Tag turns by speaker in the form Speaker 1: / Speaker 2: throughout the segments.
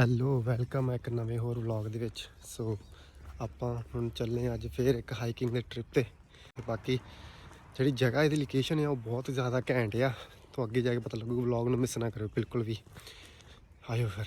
Speaker 1: Hello welcome ਹੈ ਇੱਕ ਨਵੇਂ ਹੋਰ ਵਲੌਗ ਦੇ ਵਿੱਚ। ਸੋ ਆਪਾਂ ਹੁਣ ਚੱਲੇ ਹਾਂ ਅੱਜ ਫੇਰ ਇੱਕ ਹਾਈਕਿੰਗ ਦੇ ਟ੍ਰਿਪ ਤੇ। ਤੇ ਬਾਕੀ ਜਿਹੜੀ ਜਗ੍ਹਾ ਇਹਦੀ ਲੋਕੇਸ਼ਨ ਹੈ ਉਹ ਬਹੁਤ ਜ਼ਿਆਦਾ ਘੈਂਟ ਆ। ਤੋਂ ਅੱਗੇ ਜਾ ਕੇ ਪਤਾ ਲੱਗੂ ਵਲੌਗ ਨੂੰ ਮਿਸ ਨਾ ਕਰਿਓ, ਬਿਲਕੁਲ ਵੀ। ਆਇਓ ਫਿਰ।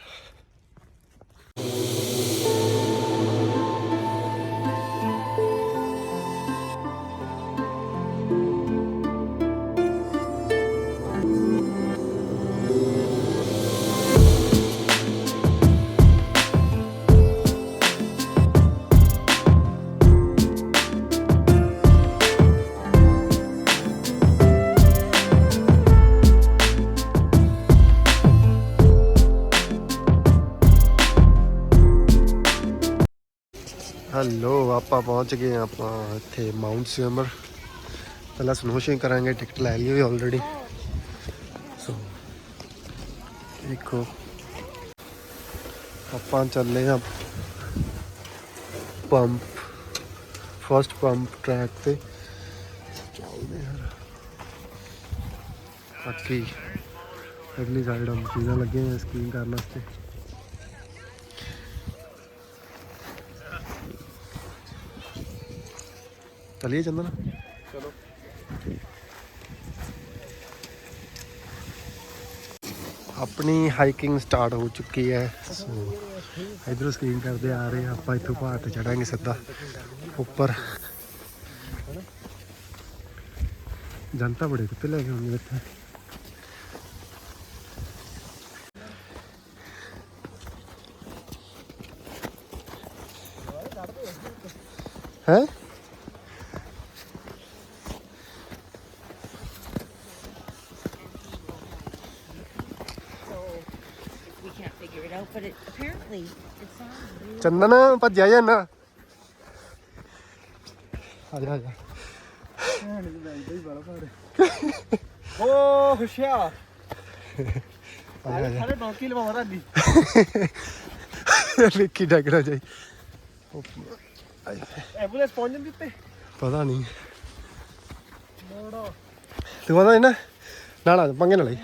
Speaker 1: ਹੈਲੋ ਆਪਾਂ ਪਹੁੰਚ ਗਏ ਹਾਂ ਆਪਾਂ ਇੱਥੇ ਮਾਊਂਟ ਸਿਮਰ ਪਹਿਲਾਂ ਸਨੋਸ਼ਿੰਗ ਕਰਾਂਗੇ ਟਿਕਟ ਲੈ ਲਈ ਹੋਈ ਆਲਰੇਡੀ ਸੋ ਦੇਖੋ ਆਪਾਂ ਚੱਲੇ ਹਾਂ ਪੰਪ ਫਰਸਟ ਪੰਪ ਟਰੈਕ ਤੇ ਚੱਲਦੇ ਹਾਂ ਬਾਕੀ ਅਗਲੀ ਸਾਈਡ ਹਮ ਚੀਜ਼ਾਂ ਲੱਗੇ ਹਾਂ ਸਕੀਇੰਗ ਕਰਨ ਵਾਸਤੇ ਚਲਿਏ ਚੰਦਨ
Speaker 2: ਚਲੋ।
Speaker 1: ਆਪਣੀ ਹਾਈਕਿੰਗ ਸਟਾਰਟ ਹੋ ਚੁੱਕੀ ਹੈ। ਸੋ ਇਧਰੋਂ ਸਕਰੀਨ ਕਰਦੇ ਆ ਰਹੇ ਹਾਂ ਆਪਾਂ ਇੱਥੋਂ ਪਹਾੜ ਤੇ ਚੜਾਂਗੇ ਸਿੱਧਾ ਉੱਪਰ। ਜਨਤਾ ਬੜੇ ਕੁੱਤੇ ਲੈ ਕੇ ਆਉਂਦੇ ਇੱਥੇ। ਚੰਦਨ ਭੱਜਿਆ ਜਾਂਦਾ ਆ ਜਾ ਆ ਜਾ।
Speaker 2: ਓ ਹੁਸ਼ਿਆ
Speaker 1: ਆ ਜਾ, ਆ ਜਾ।
Speaker 2: ਸਾਰੇ ਡੌਂਕੀ ਲਵਾਵਾ ਰਾਦੀ।
Speaker 1: ਵਿੱਕੀ ਡਗਣਾ ਜਾਈ।
Speaker 2: ਐਂਬੂਲੈਂਸ ਪਹੁੰਚ ਜਾਂਦੀ ਉੱਤੇ।
Speaker 1: ਪਤਾ ਨਹੀਂ ਤੂੰ ਆਂਦਾ ਸੀ ਨਾ ਨਾਲ ਆ ਪੰਗੇ ਨਾਲ ਹੀ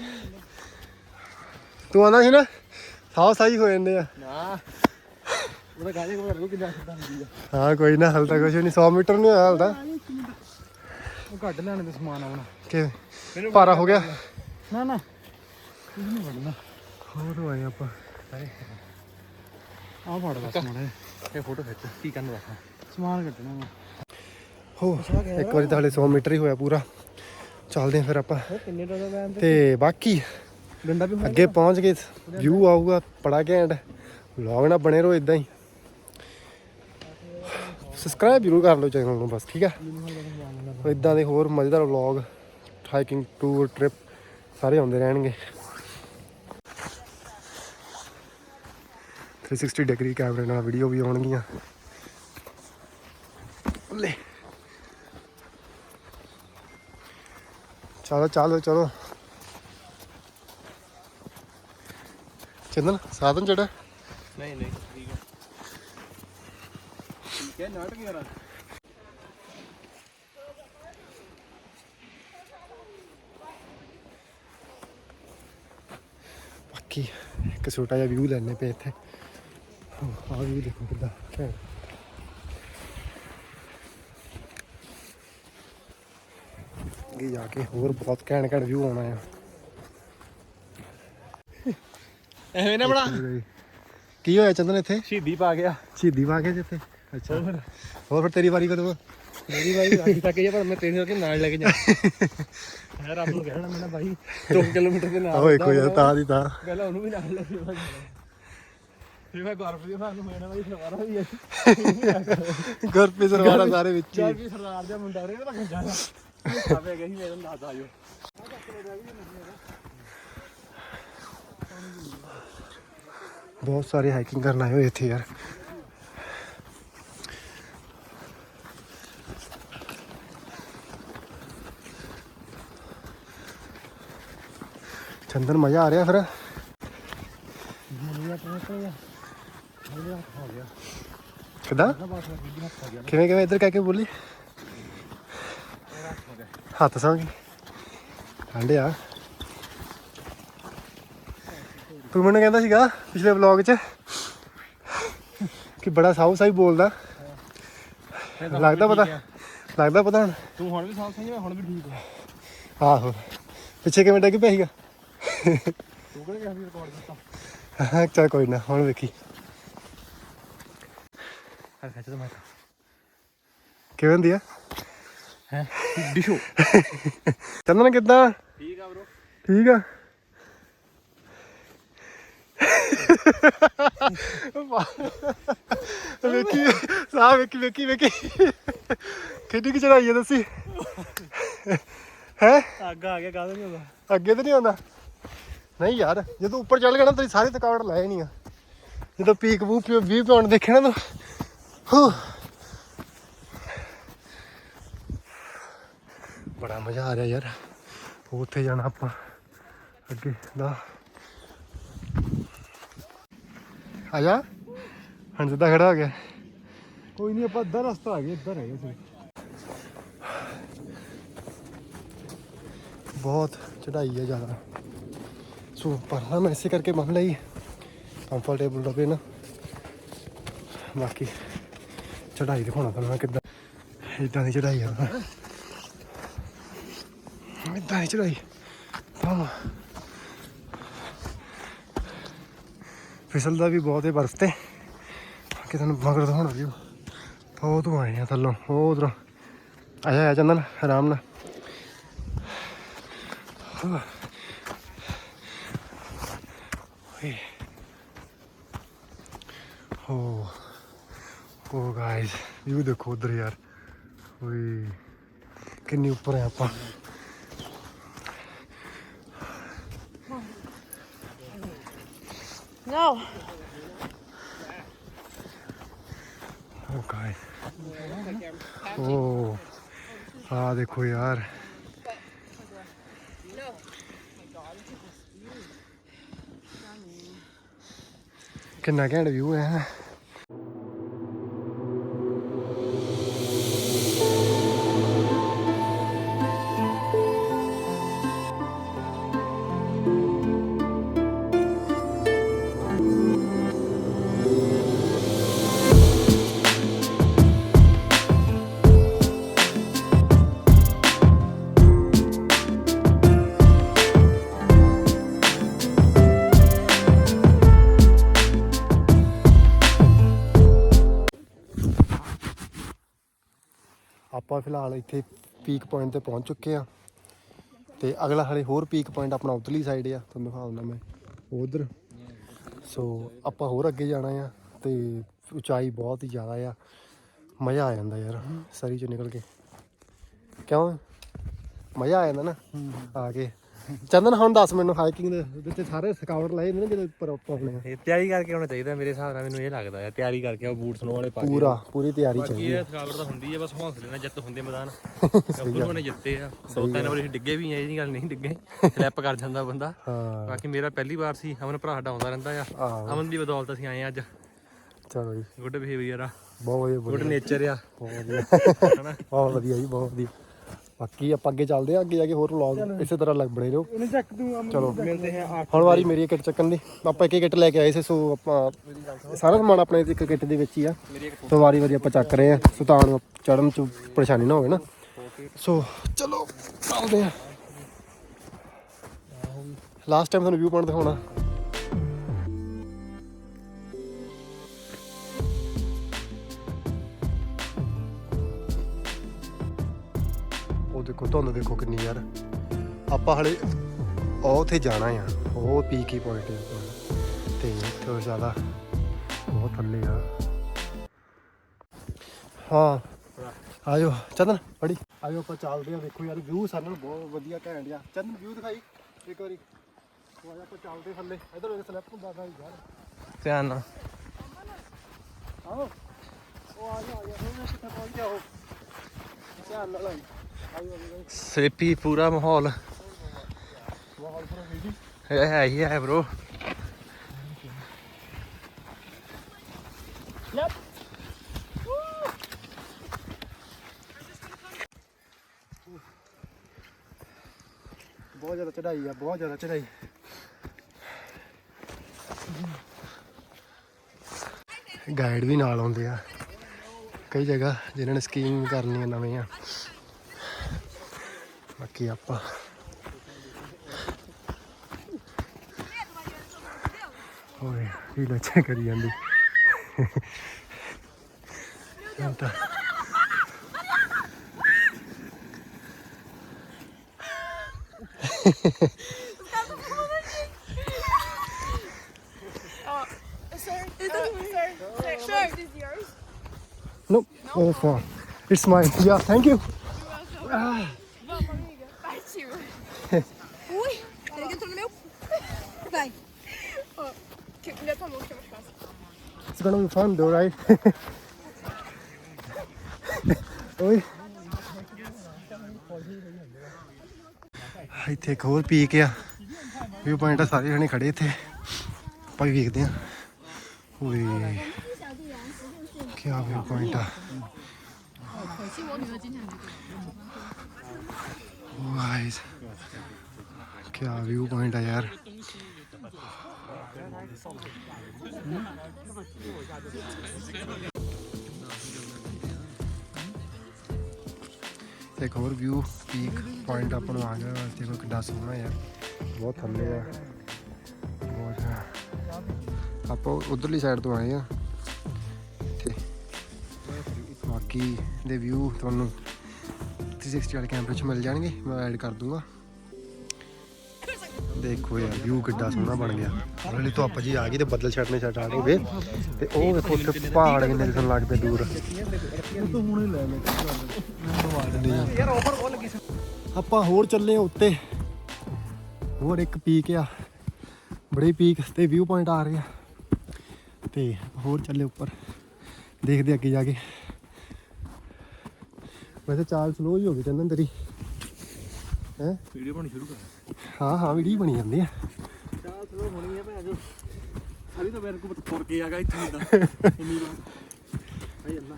Speaker 1: ਤੂੰ ਆਂਦਾ ਸੀ ਨਾ ਸਾਹ ਸਾਈ ਹੋ ਜਾਂਦੇ ਆ।
Speaker 2: ਨਾ। ਉਹਦਾ ਗਾਜੇ ਕੋਲ ਰੋ ਕਿੰਨਾ ਸਿੱਧਾ ਹੁੰਦੀ ਆ
Speaker 1: ਹਾਂ ਕੋਈ ਨਾ ਹਲ ਤਾਂ ਕੁਛ ਨਹੀਂ 100 ਮੀਟਰ ਨਹੀਂ ਹੋਇਆ ਹਲ ਤਾਂ।
Speaker 2: ਉਹ ਘੱਟ ਲੈਣੇ ਤੇ ਸਮਾਨ ਆਉਣਾ
Speaker 1: ਕਿ ਪਾਰਾ ਹੋ ਗਿਆ?
Speaker 2: ਨਾ। ਨਾ ਕੁਝ ਨਹੀਂ ਵੜਨਾ।
Speaker 1: ਹੋਰ ਆਏ ਆਪਾਂ।
Speaker 2: ਆ ਫੜ ਬਸ ਮਾੜਾ ਇਹ ਫੋਟੋ ਖਿੱਚ ਕੀ ਕਰਨ ਰੱਖਾ ਸਮਾਨ ਕੱਟਣਾ ਵਾ।
Speaker 1: ਹੋ ਇੱਕ ਵਾਰੀ ਤਾਂ ਹਲੇ 100 ਮੀਟਰ ਹੀ ਹੋਇਆ ਪੂਰਾ। ਚੱਲਦੇ ਆ ਫਿਰ ਆਪਾਂ। ਤੇ ਬਾਕੀ
Speaker 2: ਡੰਡਾ ਵੀ
Speaker 1: ਅੱਗੇ ਪਹੁੰਚ ਕੇ ਵਿਊ ਆਊਗਾ ਬੜਾ ਘੈਂਟ। ਵਲੌਗ ਨਾ ਬਣੇ ਰਹੋ ਇਦਾਂ ਹੀ। ਸਬਸਕ੍ਰਾਈਬ ਜ਼ਰੂਰ ਕਰ ਲਓ ਚੈਨਲ ਨੂੰ ਬਸ, ਠੀਕ ਆ? ਇਦਾਂ ਦੇ ਹੋਰ ਮਜ਼ੇਦਾਰ ਵਲੌਗ ਹਾਈਕਿੰਗ ਟੂਰ ਟ੍ਰਿਪ ਸਾਰੇ ਆਉਂਦੇ ਰਹਿਣਗੇ। 360 ਡਿਗਰੀ ਕੈਮਰੇ ਨਾਲ ਵੀਡੀਓ ਵੀ ਆਉਣਗੀਆਂ। ਲੈ ਚਲੋ ਚਲੋ ਚਲੋ। ਚੰਦਨ, ਸਾਧਨ ਜਿਹੜਾ?
Speaker 2: ਨਹੀਂ ਨਹੀਂ। ਹੈ ਹੈ
Speaker 1: ਬਾਕੀ ਇੱਕ ਛੋਟਾ ਜਿਹਾ ਵਿਊ ਲੈਣੇ ਪਏ ਇੱਥੇ। ਆਹ ਵਿਊ ਦੇਖੋ ਕਿੱਦਾਂ ਘੈਂਟ। ਅੱਗੇ ਜਾ ਕੇ ਹੋਰ ਬਹੁਤ ਘੈਂਟ ਘੈਂਟ ਵਿਊ ਆਉਣਾ ਆ।
Speaker 2: ਐਵੇਂ ਨਾ ਬਣਾ।
Speaker 1: ਕੀ ਹੋਇਆ ਚੰਦਨ ਇੱਥੇ?
Speaker 2: ਸ਼ਹੀਦੀ ਪਾ ਗਿਆ।
Speaker 1: ਸ਼ਹੀਦੀ ਪਾ ਕੇ ਜਿੱਥੇ? ਅੱਛਾ। ਹੋਰ? ਫਿਰ ਤੇਰੀ ਵਾਰੀ ਕਦੋਂ ਆ?
Speaker 2: ਮੇਰੀ ਬਾਈ ਅੱਜ ਤੱਕ ਇਹ ਪਰ ਮੈਂ ਤੇਰੇ ਕਰਕੇ ਨਾਲ ਲੈ ਕੇ ਜਾ ਹੈ ਰੱਬ ਨੂੰ ਕਹਿਣਾ ਮੈਂ ਨਾ ਬਾਈ 2 ਕਿਲੋਮੀਟਰ ਦੇ ਨਾਲ
Speaker 1: ਆਹੋ ਇੱਕ ਹੋ ਜਾ ਤਾਂ ਦੀ ਤਾਂ।
Speaker 2: ਪਹਿਲਾਂ ਉਹਨੂੰ ਵੀ ਨਾਲ ਲੈ ਕੇ ਜਾਣਾ ਫਿਰ ਮੈਂ ਗੁਰਪ੍ਰੀਤ ਸਾਹਿਬ ਨੂੰ ਮੈਂ ਨਾ ਬਾਈ ਸਵਾਰਾ ਵੀ ਹੈ
Speaker 1: ਗੁਰਪ੍ਰੀਤ ਸਰਵਾਰਾ ਸਾਰੇ ਵਿੱਚ ਹੀ।
Speaker 2: ਚੱਲ ਵੀ ਸਰਦਾਰ ਦਾ ਮੁੰਡਾ ਰੇ ਤਾਂ ਜਾਣਾ। ਇਹ ਖਾਵੇ ਗਿਆ ਸੀ ਮੇਰੇ ਨਾਲ ਦੱਸ ਆਇਓ
Speaker 1: ਬਹੁਤ ਸਾਰੇ ਹਾਈਕਿੰਗ ਕਰਨ ਆਏ ਹੋਏ ਇੱਥੇ ਯਾਰ। ਚੰਦਨ ਮਜ਼ਾ ਆ ਰਿਹਾ ਫਿਰ? ਕਿਦਾਂ? ਕਿਵੇਂ ਕਿਵੇਂ? ਇੱਧਰ ਕਹਿ ਕੇ ਬੋਲੀ।
Speaker 2: ਹੱਥ
Speaker 1: ਸਾਂਗੀ। ਠੰਡ ਆ। ਤੂੰ ਮੈਨੂੰ ਕਹਿੰਦਾ ਸੀਗਾ ਪਿਛਲੇ ਵਲੌਗ 'ਚ ਕਿ ਬੜਾ ਸਾਊ ਸਾਈ ਬੋਲਦਾ। ਲੱਗਦਾ ਪਤਾ ਲੱਗਦਾ ਪਤਾ ਹੁਣ।
Speaker 2: ਤੂੰ ਹੁਣ ਵੀ ਸਾਫ਼ ਸਮਝ ਮੈਂ ਹੁਣ ਵੀ ਠੀਕ ਹਾਂ
Speaker 1: ਆਹੋ। ਪਿੱਛੇ ਕਿਵੇਂ ਡਿੱਗ ਪਿਆ ਸੀਗਾ?
Speaker 2: ਤੂੰ ਕਿਹੜੇ ਕਿਹਾ ਸੀ ਰਿਕਾਰਡ ਕੀਤਾ
Speaker 1: ਹਾਂ ਚੱਲ ਕੋਈ ਨਾ ਹੁਣ ਵੇਖੀ।
Speaker 2: ਹਰ ਖੱਚ ਤਾਂ ਮੈਂ
Speaker 1: ਕਿਵੇਂ ਹੁੰਦੀ ਆ?
Speaker 2: ਹੈ? ਡਿਸ਼ੋ
Speaker 1: ਚੰਦਨ ਕਿੱਦਾਂ?
Speaker 2: ਠੀਕ ਆ ਬ్రో
Speaker 1: ਠੀਕ ਆ। ਵੇਖੀ ਸਾਹ ਵੇਖੀ ਵੇਖੀ ਵੇਖੀ। ਕਿੱਡੀ ਕਿ ਚੜਾਈ ਹੈ ਦੱਸੀ? ਹੈ?
Speaker 2: ਅੱਗ ਆ ਗਿਆ ਕਾਹਦਾ ਨਹੀਂ ਹੁੰਦਾ
Speaker 1: ਅੱਗੇ ਤਾਂ ਨਹੀਂ ਆਉਂਦਾ? ਨਹੀਂ ਯਾਰ, ਜਦੋਂ ਉੱਪਰ ਚੱਲ ਗਿਆ ਨਾ, ਤੇਰੀ ਸਾਰੀ ਥਕਾਵਟ ਲੈ ਨਹੀਂ ਆ। ਜਦੋਂ ਪੀਕ ਵੂ ਵੀ ਪਾਉਣ ਦੇਖੇ ਨਾ ਤੂੰ ਬੜਾ ਮਜ਼ਾ ਆ ਰਿਹਾ ਯਾਰ, ਉੱਥੇ ਜਾਣਾ ਆਪਾਂ, ਅੱਗੇ ਦਾ ਆ ਜਾ। ਹੁਣ ਸਿੱਧਾ ਖੜਾ ਹੋ ਗਿਆ।
Speaker 2: ਕੋਈ ਨਹੀਂ, ਆਪਾਂ ਅੱਧਾ ਰਸਤਾ ਆ ਗਿਆ ਇੱਧਰ ਹੈਗੇ ਸੀ
Speaker 1: ਬਹੁਤ ਚੜਾਈ ਹੈ ਜ਼ਿਆਦਾ। ਸੋ ਪਰਨਾ ਮੈਂ ਇਸੇ ਕਰਕੇ ਮੰਨ ਲਈ। ਕੰਫਰਟੇਬਲ ਰਵੇ ਨਾ। ਬਾਕੀ ਚੜਾਈ ਦਿਖਾਉਣਾ ਤੁਹਾਨੂੰ ਮੈਂ ਕਿੱਦਾਂ ਇਦਾਂ ਦੀ ਚੜਾਈ ਆ ਇਦਾਂ ਦੀ ਚੜਾਈ ਹਾਂ ਫਿਸਲਦਾ ਵੀ ਬਹੁਤ ਹੈ ਬਰਫ਼ ਤੇ। ਕਿ ਤੁਹਾਨੂੰ ਮਗਰ ਦਿਖਾਉਣਾ ਵੀ ਉਹ। ਬਹੁਤ ਆਏ ਆ ਥੱਲੋਂ, ਉਹ ਉਧਰੋਂ। ਆਇਆ ਆ ਚੰਦਨ, ਆਰਾਮ ਨਾਲ। Oh guys, ਵੀਊ ਦੇਖੋ ਉਧਰ ਯਾਰ। ਓਏ ਕਿੰਨੀ ਉੱਪਰ ਹੈ ਆਪਾਂ।
Speaker 3: No.
Speaker 1: ਓ ਗਾਇਸ ਓ ਆ ਦੇਖੋ ਯਾਰ। ਕਿੰਨਾ ਘੈਂਟ ਵਿਊ ਹੈ। ਫਿਲਹਾਲ ਇੱਥੇ ਪੀਕ ਪੁਆਇੰਟ ਤੇ ਪਹੁੰਚ ਚੁੱਕੇ ਆ। ਤੇ ਅਗਲਾ ਹਲੇ ਹੋਰ ਪੀਕ ਪੁਆਇੰਟ ਆਪਣਾ ਉਤਲੀ ਸਾਈਡ ਆ, ਤੁਹਾਨੂੰ ਦਿਖਾਉਂਦਾ ਮੈਂ ਉਧਰ। ਸੋ ਆਪਾਂ ਹੋਰ ਅੱਗੇ ਜਾਣਾ ਆ ਤੇ ਉਚਾਈ ਬਹੁਤ ਹੀ ਜ਼ਿਆਦਾ ਆ। ਮਜ਼ਾ ਆ ਜਾਂਦਾ ਯਾਰ, ਸਰੀ ਚੋਂ ਨਿਕਲ ਕੇ। ਕਿਉਂ? ਮਜ਼ਾ ਆ ਜਾਂਦਾ ਨਾ, ਆ ਕੇ। ਚੰਦਨ ਹੁਣ ਦੱਸ ਮੈਨੂੰ ਹਾਈਕਿੰਗ ਦੇ ਵਿੱਚ ਸਾਰੇ ਥਕਾਵਟ ਲਾਏ ਨੇ ਜਦੋਂ ਉੱਪਰ ਆਪਾਂ ਆਉਣੇ ਆ।
Speaker 2: ਇਹ ਤਿਆਰੀ ਕਰਕੇ ਆਉਣਾ ਚਾਹੀਦਾ ਮੇਰੇ ਹਿਸਾਬ ਨਾਲ ਮੈਨੂੰ ਇਹ ਲੱਗਦਾ ਹੈ ਤਿਆਰੀ ਕਰਕੇ ਉਹ ਬੂਟ ਸਨੋ ਵਾਲੇ ਪਾ ਕੇ
Speaker 1: ਪੂਰਾ ਪੂਰੀ ਤਿਆਰੀ
Speaker 2: ਬਾਕੀ
Speaker 1: ਚਾਹੀਦੀ
Speaker 2: ਇਹ ਥਕਾਵਟ ਤਾਂ ਹੁੰਦੀ ਹੈ ਬਸ ਹੌਸਲੇ ਨਾਲ ਜਿੱਤ ਹੁੰਦੇ ਮੈਦਾਨ। ਗੱਭਰੂ ਨੇ ਜਿੱਤੇ ਆ। ਦੋ ਤਿੰਨ ਵਾਰੀ ਅਸੀਂ ਡਿੱਗੇ ਵੀ ਆ ਇਹ ਨਹੀਂ ਗੱਲ ਨਹੀਂ ਡਿੱਗੇ। ਸਲਿੱਪ ਕਰ ਜਾਂਦਾ ਬੰਦਾ।
Speaker 1: ਹਾਂ।
Speaker 2: ਬਾਕੀ ਮੇਰਾ ਪਹਿਲੀ ਵਾਰ ਸੀ ਅਮਨ ਭਰਾ ਸਾਡਾ ਆਉਂਦਾ ਰਹਿੰਦਾ ਆ।
Speaker 1: ਆਹੋ।
Speaker 2: ਅਮਨ ਦੀ ਬਦੌਲਤ ਅਸੀਂ ਆਏ ਆ ਅੱਜ।
Speaker 1: ਚਲੋ ਜੀ।
Speaker 2: ਗੁੱਡ ਬਿਹੇਵੀਅਰ ਆ।
Speaker 1: ਬਹੁਤ ਵਧੀਆ
Speaker 2: ਗੁੱਡ ਨੇਚਰ ਆ।
Speaker 1: ਬਹੁਤ ਵਧੀਆ।
Speaker 2: ਹਨਾ।
Speaker 1: ਬਹੁਤ ਵਧੀਆ ਜੀ ਬਹੁਤ ਵਧੀਆ। ਬਾਕੀ ਆਪਾਂ ਅੱਗੇ ਚੱਲਦੇ ਆ ਅੱਗੇ ਜਾ ਕੇ ਹੋਰ ਵਲੌਗ ਇਸੇ ਤਰ੍ਹਾਂ ਲੱਗ ਬਣੇ ਰਹੋ।
Speaker 2: ਇਹਨੂੰ ਚੱਕ ਤੂੰ
Speaker 1: ਚਲੋ।
Speaker 2: ਮਿਲਦੇ ਹਾਂ
Speaker 1: ਹੁਣ ਵਾਰੀ ਮੇਰੀ ਕਿੱਟ ਚੱਕਣ ਦੀ। ਆਪਾਂ ਇੱਕ ਕਿੱਟ ਲੈ ਕੇ ਆਏ ਸੀ ਸੋ ਆਪਾਂ ਸਾਰਾ ਸਮਾਨ ਆਪਣੇ ਇੱਕ ਕਿੱਟ ਦੇ ਵਿੱਚ ਹੀ ਆ। ਸੋ ਵਾਰੀ ਵਾਰੀ ਆਪਾਂ ਚੱਕ ਰਹੇ ਆ ਸੋ ਤਾਂ ਚੜਨ ਚ ਪਰੇਸ਼ਾਨੀ ਨਾ ਹੋਵੇ ਨਾ। ਸੋ ਚਲੋ ਚੱਲਦੇ ਆ ਲਾਸਟ ਟਾਈਮ ਤੁਹਾਨੂੰ ਵਿਊ ਪੁਆਇੰਟ ਦਿਖਾਉਣਾ। ਦੇਖੋ ਧੁੰਦ ਦੇਖੋ ਕਿੰਨੀ ਯਾਰ। ਆਪਾਂ ਹਲੇ ਉਹ ਉੱਥੇ ਜਾਣਾ ਆ। ਉਹ ਪੀਕੀ ਪੁਆਇੰਟ ਹੈ ਤੇ ਇੱਥੇ ਜ਼ਿਆਦਾ ਬਹੁਤ ਥੱਲੇ ਆ। ਹਾਂ। ਆਜੋ ਚੰਦਨ ਫੜੀ। ਆਜੋ ਆਪਾਂ ਚੱਲਦੇ ਆ ਦੇਖੋ ਯਾਰ ਵਿਊ ਸਾਨੂੰ ਬਹੁਤ ਵਧੀਆ ਘੈਂਟ ਆ। ਚੰਦਨ ਵਿਊ ਦਿਖਾਈ। ਇੱਕ ਵਾਰੀ। ਉਹ ਆਜਾ ਆਪਾਂ ਚੱਲਦੇ ਥੱਲੇ। ਇਧਰ ਇੱਕ ਸਲਿੱਪ ਹੁੰਦਾ ਦਾ ਯਾਰ।
Speaker 2: ਧਿਆਨ ਨਾਲ।
Speaker 1: ਆਓ। ਉਹ ਆ ਜਾ ਆ ਜਾ ਹੁਣ ਕਿੱਥੇ ਪਹੁੰਚ ਗਿਆ ਉਹ। ਧਿਆਨ ਨਾਲ ਆਈ
Speaker 2: ਸਲਿੱਪੀ ਪੂਰਾ ਮਾਹੌਲ।
Speaker 1: ਹੈ
Speaker 2: ਹੈ ਹੀ ਹੈ bro
Speaker 1: ਬਹੁਤ ਜ਼ਿਆਦਾ ਚੜਾਈ ਆ ਬਹੁਤ ਜ਼ਿਆਦਾ ਚੜਾਈ ਗਾਈਡ ਵੀ ਨਾਲ ਆਉਂਦੇ ਆ। ਕਈ ਜਗ੍ਹਾ ਜਿਨ੍ਹਾਂ ਨੇ ਸਕੀਮ ਕਰਨੀ ਆ ਨਵੇਂ ਆ ਬਾਕੀ ਆਪਾਂ ਓਏ ਇਹ ਲੱਛਾ ਕਰੀ ਜਾਂਦੀ ਹੁਣ ਤਾਂ
Speaker 4: Sir, is uh, sir, sir, sir, this is yours.
Speaker 1: no oh fuck it's mine yeah thank you Gonna be fun, though, right? ਓਏ ਇੱਥੇ ਇੱਕ ਹੋਰ ਪੀਕ ਆ। ਵਿਊ ਪੁਆਇੰਟ ਆ, ਸਾਰੇ ਜਣੇ ਖੜੇ ਇੱਥੇ। ਆਪਾਂ ਵੀ ਵੇਖਦੇ ਆ ਓਏ ਕੀ ਵਿਊ ਪੁਆਇੰਟ ਆ। ਵਾਈਸ ਕੀ ਵਿਊ ਪੁਆਇੰਟ ਆ ਯਾਰ। ਇੱਕ ਹੋਰ ਵਿਊ ਪੀਕ ਪੁਆਇੰਟ ਆਪਾਂ ਨੂੰ ਆ ਗਿਆ ਦੇਖੋ ਕਿੰਨਾ ਸੋਹਣਾ ਯਾਰ ਬਹੁਤ ਥੱਲੇ ਆ। ਬਹੁਤ ਆਪਾਂ ਉਧਰਲੀ ਸਾਈਡ ਤੋਂ ਆਏ ਆ। ਤੇ ਬਾਕੀ ਦੇ ਵਿਊ ਤੁਹਾਨੂੰ 360 ਵਾਲੇ ਕੈਮਰੇ 'ਚ ਮਿਲ ਜਾਣਗੇ। ਮੈਂ ਐਡ ਕਰ ਦੂੰਗਾ। ਦੇਖੋ ਯਾਰ ਵਿਊ ਕਿੱਡਾ ਸੋਹਣਾ ਬਣ ਗਿਆ। ਤੋਂ ਆਪਾਂ ਜੀ ਆ ਗਏ ਤੇ ਬੱਦਲ ਛੱਡਨੇ ਸਟਾਰਟ ਹੋ ਗਏ ਤੇ ਉਹ ਵੇਖੋ ਉੱਥੇ ਪਹਾੜ ਕਿੰਨੇ ਦਿਸਣ ਲੱਗਦੇ ਦੂਰ। ਆਪਾਂ ਹੋਰ ਚੱਲੇ ਆ ਉੱਤੇ। ਹੋਰ ਇੱਕ ਪੀਕ ਆ। ਬੜੀ ਪੀਕ ਤੇ ਵਿਊ ਪੁਆਇੰਟ ਆ ਰਹੇ ਆ। ਤੇ ਹੋਰ ਚੱਲੇ ਉੱਪਰ। ਦੇਖਦੇ ਅੱਗੇ ਜਾ ਕੇ। ਵੈਸੇ ਚਾਲ ਸਲੋ ਹੀ ਹੋ ਗਈ ਚੰਦਨ ਤੇਰੀ। ਹੈ?
Speaker 2: ਵੀਡੀਓ ਬਣਾਉਣੀ ਸ਼ੁਰੂ ਕਰ।
Speaker 1: ਹਾਂ ਹਾਂ ਵੀਡੀਓ ਬਣੀ ਜਾਂਦੀ ਆ
Speaker 2: ਚਾਹ ਸਲੋ ਹੋਣੀ ਹੈ ਭੈਣ ਜੋ ਸਾਰੀ ਤਾਂ ਮੇਰੇ ਕੋਲ ਤੁਰ ਕੇ ਆਗਾ ਇੱਥੇ ਦਾ। ਇੰਨੀ ਵਾਰ ਆਈ ਅੱਲਾ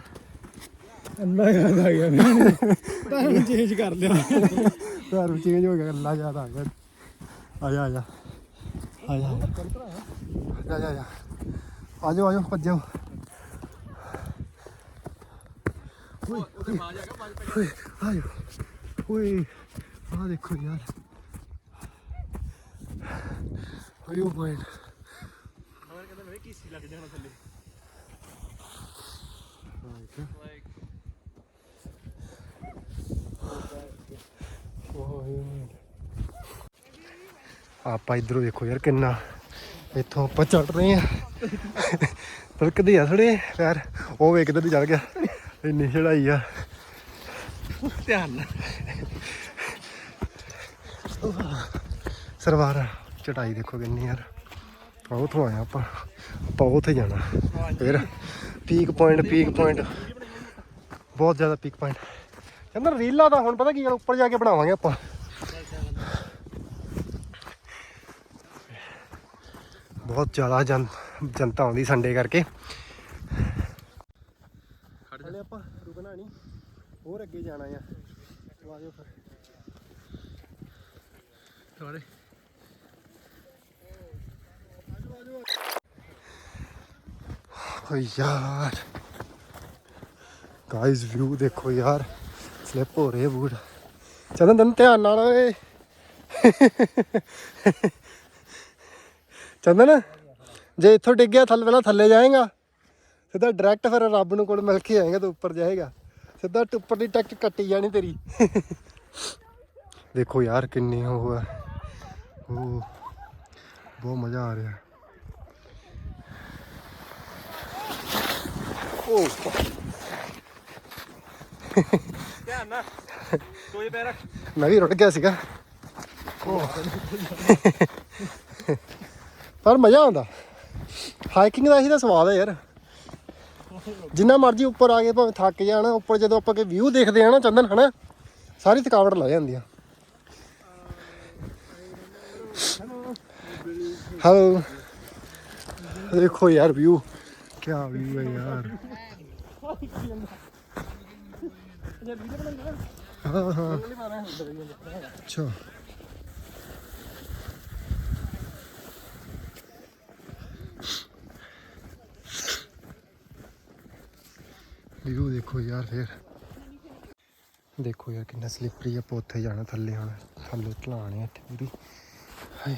Speaker 1: ਅੱਲਾ ਯਾਦ ਆ ਗਿਆ ਮੈਨੂੰ। ਚੇਂਜ ਕਰ ਲਿਆ। ਘਰ ਚੇਂਜ ਹੋ ਗਿਆ ਅੱਲਾ ਯਾਦ ਆ ਗਿਆ। ਆ ਜਾ ਆ ਜਾ। ਆ ਜਾ ਆ ਜਾ। ਆ ਜਾ ਆ ਜਾਓ ਆ ਜਾਓ ਭੱਜੋ। ਓਏ ਓਏ ਓਏ ਆ ਜਾਓ। ਓਏ ਆ ਦੇਖੋ ਯਾਰ। ਓਏ
Speaker 2: ਲੱਗ ਜਾਣਾ ਥੱਲੇ। ਆਪਾਂ ਇਧਰੋਂ ਦੇਖੋ ਯਾਰ ਕਿੰਨਾ ਇੱਥੋਂ ਆਪਾਂ ਚੜ ਰਹੇ ਆ ਤੜਕਦੇ ਆ ਥੋੜੇ ਪੈਰ ਉਹ ਵੇ ਕਿੱਧਰ ਦੀ ਚੜ ਗਿਆ। ਇੰਨੀ ਚੜਾਈ ਆ। ਧਿਆਨ ਨਾਲ।
Speaker 1: ਸਰਵਾਰ ਚੜਾਈ ਦੇਖੋ ਕਿੰਨੀ ਯਾਰ। ਆਪਾਂ ਉੱਥੋਂ ਆਏ ਆਪਾਂ। ਆਪਾਂ ਉੱਥੇ ਜਾਣਾ। ਫਿਰ ਪੀਕ ਪੁਆਇੰਟ ਪੀਕ ਪੁਆਇੰਟ ਬਹੁਤ ਜ਼ਿਆਦਾ ਪੀਕ ਪੁਆਇੰਟ ਕਹਿੰਦਾ ਰੀਲਾਂ ਦਾ ਹੁਣ ਪਤਾ ਕੀ ਗੱਲ, ਉੱਪਰ ਜਾ ਕੇ ਬਣਾਵਾਂਗੇ ਆਪਾਂ। ਬਹੁਤ ਜ਼ਿਆਦਾ ਜਨਤਾ ਆਉਂਦੀ ਸੰਡੇ ਕਰਕੇ। ਹਲੇ ਆਪਾਂ ਰੁਕਣਾ ਨਹੀਂ, ਹੋਰ ਅੱਗੇ ਜਾਣਾ ਆ। ਚਲੋ ਆ ਫਿਰ।
Speaker 2: ਸਾਰੇ।
Speaker 1: ਓ ਯਾਰ। ਗਾਇਸ ਵਿਊ ਦੇਖੋ ਯਾਰ। ਸਲਿਪ ਹੋ ਰਹੇ ਬੂਟ। ਚੰਦਨ ਤੈਨੂੰ ਧਿਆਨ ਨਾਲ, ਓਏ। ਚੰਦਨ ਜੇ ਇੱਥੋਂ ਡਿੱਗ ਗਿਆ, ਥੱਲੇ ਪਹਿਲਾਂ ਥੱਲੇ ਜਾਏਗਾ। ਸਿੱਧਾ ਡਾਇਰੈਕਟ ਫਿਰ ਰੱਬ ਨੂੰ ਕੋਲ ਮਿਲ ਕੇ ਆਏਗਾ ਤੇ ਉੱਪਰ ਜਾਏਗਾ। ਸਿੱਧਾ ਟ- ਉੱਪਰ ਦੀ ਟਿਕਟ ਕੱਟੀ ਜਾਣੀ ਤੇਰੀ। ਦੇਖੋ ਯਾਰ ਕਿੰਨੀ ਉਹ ਹੈ ਉਹ ਬਹੁਤ ਮਜ਼ਾ ਆ ਰਿਹਾ। ਉਹ
Speaker 2: ਧਿਆਨ ਨਾਲ ਕੋਈ ਪੈਰ ਰੱਖ
Speaker 1: ਮੈਂ ਵੀ ਰੁੜ ਗਿਆ ਸੀਗਾ। ਪਰ ਮਜ਼ਾ ਆਉਂਦਾ ਹਾਈਕਿੰਗ ਦਾ ਹੀ ਤਾਂ ਸਵਾਦ ਹੈ ਯਾਰ ਜਿੰਨਾ ਮਰਜ਼ੀ ਉੱਪਰ ਆ ਕੇ ਭਾਵੇਂ ਥੱਕ ਜਾਣਾ ਉੱਪਰ ਜਦੋਂ ਆਪਾਂ ਕੋਈ ਵਿਊ ਦੇਖਦੇ ਆ ਨਾ ਚੰਦਨ ਹਨਾ ਸਾਰੀ ਥਕਾਵਟ ਲਾ ਜਾਂਦੀ ਆ ਹੈਲੋ ਦੇਖੋ ਯਾਰ ਵਿਊ ਕੀ ਵਿਊ ਹੈ ਯਾਰ ਹਾਂ ਹਾਂ ਅੱਛਾ। ਵਿਊ ਦੇਖੋ ਯਾਰ ਫੇਰ। ਦੇਖੋ ਯਾਰ ਕਿੰਨਾ ਸਲਿੱਪਰੀ ਆ ਉੱਥੇ ਜਾਣਾ ਥੱਲੇ ਹੁਣ। ਥੱਲੇ ਢਲਾਣ ਆ ਇੱਥੇ ਪੂਰੀ। ਹਾਏ।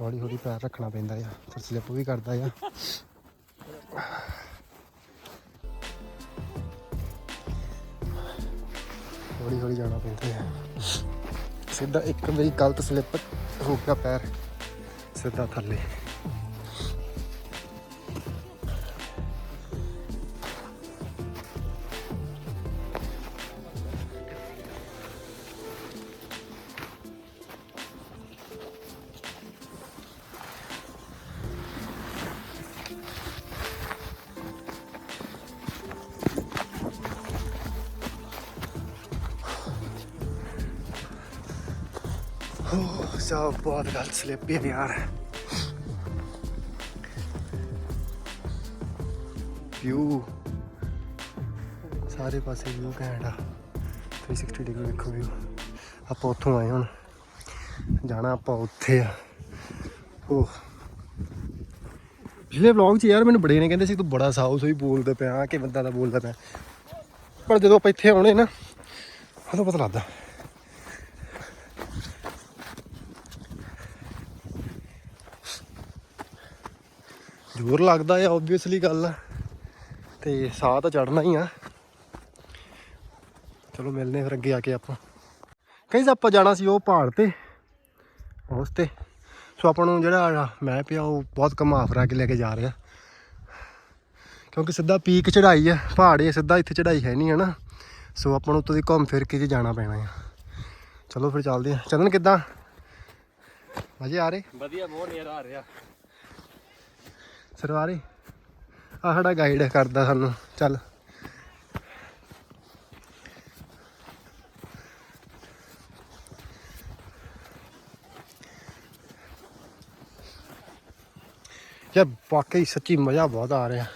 Speaker 1: ਹੌਲੀ ਹੌਲੀ ਪੈਰ ਰੱਖਣਾ ਪੈਂਦਾ ਆ ਫਿਰ ਸਲਿੱਪ ਵੀ ਕਰਦਾ ਆ ਹੌਲੀ ਜਾਣਾ ਪੈਂਦਾ ਆ ਸਿੱਧਾ ਇੱਕ ਮੇਰੀ ਗਲਤ ਸਲਿੱਪ ਹੋ ਗਿਆ ਪੈਰ ਸਿੱਧਾ ਥੱਲੇ। ਸੋ ਬਹੁਤ ਗਲਤ ਸਲਿੱਪ ਹੈ ਯਾਰ ਵਿਊ ਸਾਰੇ ਪਾਸੇ ਵਿਊ ਘੈਂਟ ਆ 360 ਡਿਗਰੀ ਵੇਖੋ ਵਿਊ ਆਪਾਂ ਉੱਥੋਂ ਆਏ ਹੁਣ ਜਾਣਾ ਆਪਾਂ ਉੱਥੇ ਆ ਉਹ ਪਿਛਲੇ ਵਲੌਗ 'ਚ ਯਾਰ ਮੈਨੂੰ ਬੜੇ ਨੇ ਕਹਿੰਦੇ ਸੀ ਤੂੰ ਬੜਾ ਸਾਊ ਸੋਈ ਬੋਲਦਾ ਪਿਆ ਕਿ ਬੰਦਾ ਦਾ ਬੋਲਦਾ ਪਿਆ ਪਰ ਜਦੋਂ ਆਪਾਂ ਇੱਥੇ ਆਉਣੇ ਨਾ ਉਦੋਂ ਪਤਾ ਲੱਗਦਾ ਜ਼ੋਰ ਲੱਗਦਾ ਆ ਆਬਵੀਅਸਲੀ ਗੱਲ ਆ। ਤੇ ਸਾਹ ਤਾਂ ਚੜਨਾ ਹੀ ਆ। ਚਲੋ ਮਿਲਨੇ ਫਿਰ ਅੱਗੇ ਆ ਕੇ ਆਪਾਂ। ਕਈ ਆਪਾਂ ਜਾਣਾ ਸੀ ਉਹ ਪਹਾੜ ਤੇ, ਉਸ ਤੇ। ਸੋ ਆਪਾਂ ਨੂੰ ਜਿਹੜਾ ਮੈਂ ਪਿਆ, ਉਹ ਬਹੁਤ ਘੁਮਾ ਫਰਾ ਕੇ ਲੈ ਕੇ ਜਾ ਰਿਹਾ। ਕਿਉਂਕਿ ਸਿੱਧਾ ਪੀਕ ਚੜਾਈ ਆ, ਪਹਾੜ ਇਹ ਸਿੱਧਾ ਇੱਥੇ ਚੜਾਈ ਹੈ ਨਹੀਂ ਹੈ ਨਾ ਸੋ ਆਪਾਂ ਨੂੰ ਉੱਤੋਂ ਦੀ ਘੁੰਮ ਫਿਰ ਕੇ ਜੀ ਜਾਣਾ ਪੈਣਾ ਆ। ਚਲੋ ਫਿਰ ਚੱਲਦੇ ਆ। ਚਲਨ ਕਿੱਦਾਂ? ਮਜ਼ੇ ਆ ਰਹੇ?
Speaker 2: ਵਧੀਆ, ਬਹੁਤ ਨਜ਼ਾਰਾ ਆ ਰਿਹਾ।
Speaker 1: ਸਰਵਾਰੇ। ਆ ਸਾਡਾ ਗਾਈਡ ਕਰਦਾ ਸਾਨੂੰ। ਚੱਲ। ਯਾਰ ਵਾਕਈ ਸੱਚੀ ਮਜ਼ਾ ਬਹੁਤ ਆ ਰਿਹਾ।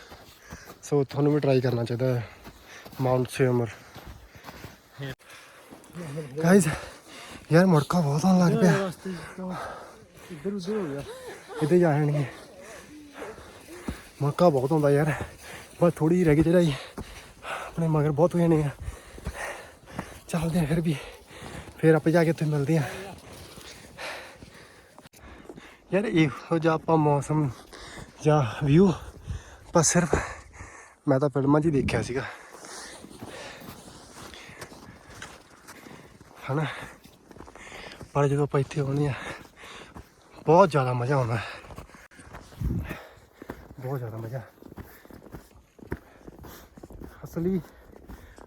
Speaker 1: ਸੋ ਤੁਹਾਨੂੰ ਵੀ ਟਰਾਈ ਕਰਨਾ ਚਾਹੀਦਾ ਹੈ। ਮਾਊਂਟ ਸਿਮਰ ਗਾਇਸ ਯਾਰ ਮੁੜਕਾ ਬਹੁਤ ਆਉਣ ਲੱਗ ਪਿਆ।
Speaker 2: ਇੱਧਰ ਉੱਧਰ ਹੋ ਗਿਆ।
Speaker 1: ਕਿਤੇ ਜਾ ਜਾਣਗੇ। ਮੌਕਾ ਬਹੁਤ ਹੁੰਦਾ ਯਾਰ, ਬਸ ਥੋੜੀ ਜਿਹੀ ਰਹਿ ਗਈ ਚੜਾਈ ਆਪਣੇ ਮਗਰ ਬਹੁਤ ਹੋਏ ਨੇ ਆ। ਚੱਲਦੇ ਆ ਫਿਰ ਵੀ। ਫਿਰ ਆਪਾਂ ਜਾ ਕੇ ਉੱਥੇ ਮਿਲਦੇ ਆ। ਯਾਰ ਇਹੋ ਜਿਹਾ ਆਪਾਂ ਮੌਸਮ ਜਾਂ ਵਿਊ ਪਰ ਸਿਰਫ ਮੈਂ ਤਾਂ ਫਿਲਮਾਂ 'ਚ ਹੀ ਦੇਖਿਆ ਸੀਗਾ। ਹਨਾ? ਪਰ ਜਦੋਂ ਆਪਾਂ ਇੱਥੇ ਆਉਂਦੇ ਆ, ਬਹੁਤ ਜ਼ਿਆਦਾ ਮਜ਼ਾ ਆਉਂਦਾ। ਬਹੁਤ ਜ਼ਿਆਦਾ ਮਜ਼ਾ ਅਸਲੀ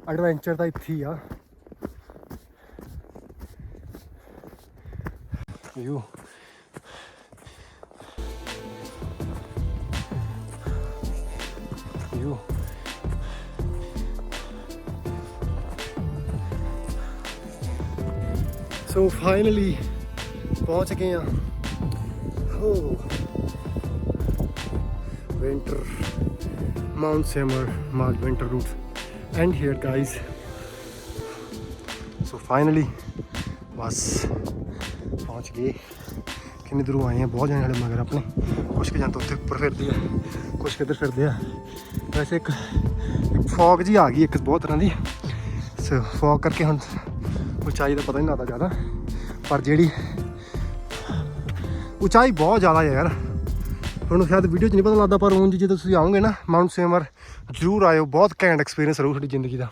Speaker 1: ਐਡਵੈਂਚਰ ਤਾਂ ਇੱਥੇ ਹੀ ਆ। ਯੂ। ਯੂ। ਸੋ ਫਾਈਨਲੀ ਪਹੁੰਚ ਗਏ ਆ। ਹੋ। Winter, mount simmer mount winter route and here, guys. So, finally ਬਸ ਪਹੁੰਚ ਗਏ ਕਿੰਨੇ ਦੂਰੋਂ ਆਏ ਆ ਬਹੁਤ ਜਣੇ ਸਾਡੇ ਮਗਰ ਆਪਣੇ ਕੁਛ ਕੁ ਜਣ ਤਾਂ ਉੱਥੇ ਉੱਪਰ ਫਿਰਦੇ ਆ ਕੁਛ ਕਿੱਧਰ ਫਿਰਦੇ ਆ ਵੈਸੇ ਇੱਕ ਇੱਕ ਫੌਗ ਜੀ ਆ ਗਈ ਇੱਕ ਬਹੁਤ ਤਰ੍ਹਾਂ ਦੀ ਸੋ ਫੌਗ ਕਰਕੇ ਹੁਣ ਉਚਾਈ ਦਾ ਪਤਾ ਨਹੀਂ ਲੱਗਦਾ ਜ਼ਿਆਦਾ ਪਰ ਜਿਹੜੀ ਉਚਾਈ ਬਹੁਤ ਜ਼ਿਆਦਾ ਹੈ ਯਾਰ ਤੁਹਾਨੂੰ ਸ਼ਾਇਦ ਵੀਡੀਓ 'ਚ ਨਹੀਂ ਪਤਾ ਲੱਗਦਾ, ਪਰ ਉਂਝ ਜਦੋਂ ਤੁਸੀਂ ਆਓਗੇ ਨਾ ਮਾਊਂਟ ਸੇਮਰ ਜ਼ਰੂਰ ਆਇਓ। ਬਹੁਤ ਘੈਂਟ ਐਕਸਪੀਰੀਅੰਸ ਰਹੂ ਤੁਹਾਡੀ ਜ਼ਿੰਦਗੀ ਦਾ।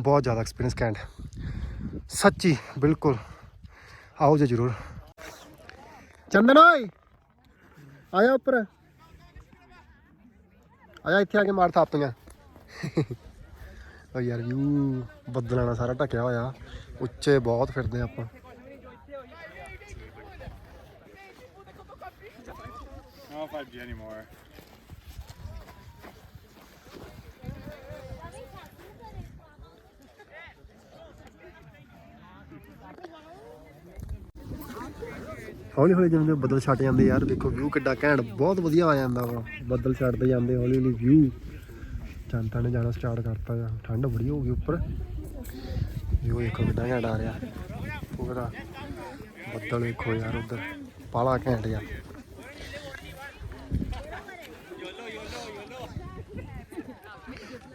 Speaker 1: ਬਹੁਤ ਜ਼ਿਆਦਾ ਐਕਸਪੀਰੀਅੰਸ ਕੈਂਟ ਸੱਚੀ, ਬਿਲਕੁਲ। ਆਓ ਜੀ ਜ਼ਰੂਰ। ਚੰਦਨ ਓਏ! ਆਇਆ ਉੱਪਰ। ਆਇਆ, ਇੱਥੇ ਆ ਕੇ ਮਾਰ ਥਾਪੀਆਂ ਓ ਯਾਰ, ਯੂ, ਬੱਦਲਾਂ ਨਾਲ ਸਾਰਾ ਢੱਕਿਆ ਹੋਇਆ। ਉੱਚੇ ਬਹੁਤ ਫਿਰਦੇ ਆਪਾਂ।
Speaker 2: 5G anymore.
Speaker 1: ਹੌਲੀ ਹੌਲੀ ਜਿਵੇਂ ਬੱਦਲ ਛੱਟ ਜਾਂਦੇ ਯਾਰ, ਦੇਖੋ ਵਿਊ ਕਿੱਡਾ ਘੈਂਟ, ਬਹੁਤ ਵਧੀਆ ਆ ਜਾਂਦਾ ਵਾ। ਬੱਦਲ ਛੱਡਦੇ ਜਾਂਦੇ, ਹੌਲੀ ਹੌਲੀ ਵਿਊ ਜਨਤਾ ਨੇ ਜਾਣਾ ਸਟਾਰਟ ਕਰਤਾ ਜਾਂ, ਠੰਡ ਬੜੀ ਹੋ ਗਈ ਉੱਪਰ। ਵਿਊ ਦੇਖੋ ਕਿੱਡਾ ਘੈਂਟ ਆ ਰਿਹਾ। ਪੂਰਾ ਬੱਦਲ ਵੇਖੋ ਯਾਰ, ਉਧਰ ਪਾਲਾ ਘੈਂਟ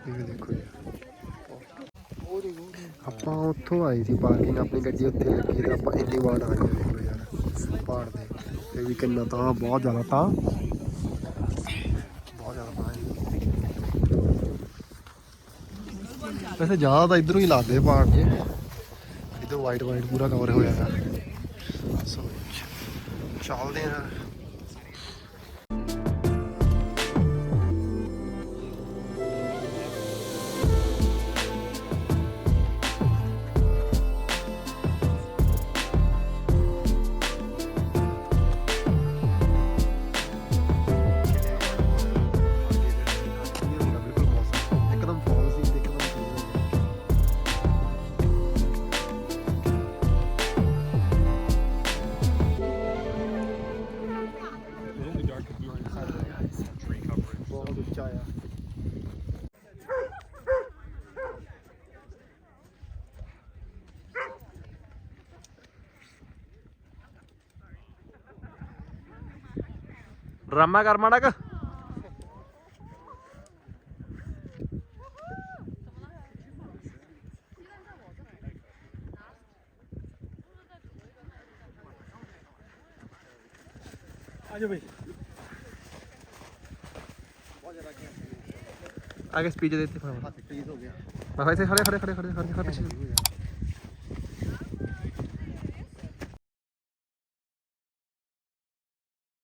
Speaker 1: ਇਹ ਦੇਖੋ ਯਾਰ ਆਪਾਂ ਉੱਥੋਂ ਆਏ ਸੀ ਪਾਰਕਿੰਗ ਆਪਣੀ ਗੱਡੀ ਉੱਥੇ ਲੱਗੀ ਤਾਂ ਆਪਾਂ ਇੰਨੀ ਵਾਰ ਆ ਗਏ ਦੇਖੋ ਯਾਰ, ਪਹਾੜ ਦੇ ਤੇ ਵੀ ਕਿੰਨਾ ਤਾਂ, ਬਹੁਤ ਜ਼ਿਆਦਾ ਤਾਂ। ਬਹੁਤ ਜ਼ਿਆਦਾ ਪਾਣੀ ਵੈਸੇ ਜ਼ਿਆਦਾ ਤਾਂ ਇਧਰੋਂ ਹੀ ਲੱਗਦੇ ਪਹਾੜ ਜੇ ਇਧਰ ਵਾਈਟ ਵਾਈਟ ਪੂਰਾ ਕਵਰ ਹੋਇਆ ਹੈ ਸੋ ਚੱਲਦੇ ਹਾਂ
Speaker 2: ਡਰਾਮਾ ਕਰ ਮਾੜਾ ਕ।
Speaker 1: ਆਜੋ ਬਈ।
Speaker 2: ਆਗੇ ਸਪੀਚ ਦੇ ਦਿੱਤੀ ਫਟਾਫਟ
Speaker 1: ਹੱਥ ਫ੍ਰੀਜ਼ ਹੋ ਗਿਆ।
Speaker 2: ਮੈਂ ਇੱਥੇ ਖੜੇ ਖੜੇ ਖੜੇ ਖੜੇ ਖੜੇ ਖੜੇ ਪਿੱਛੇ।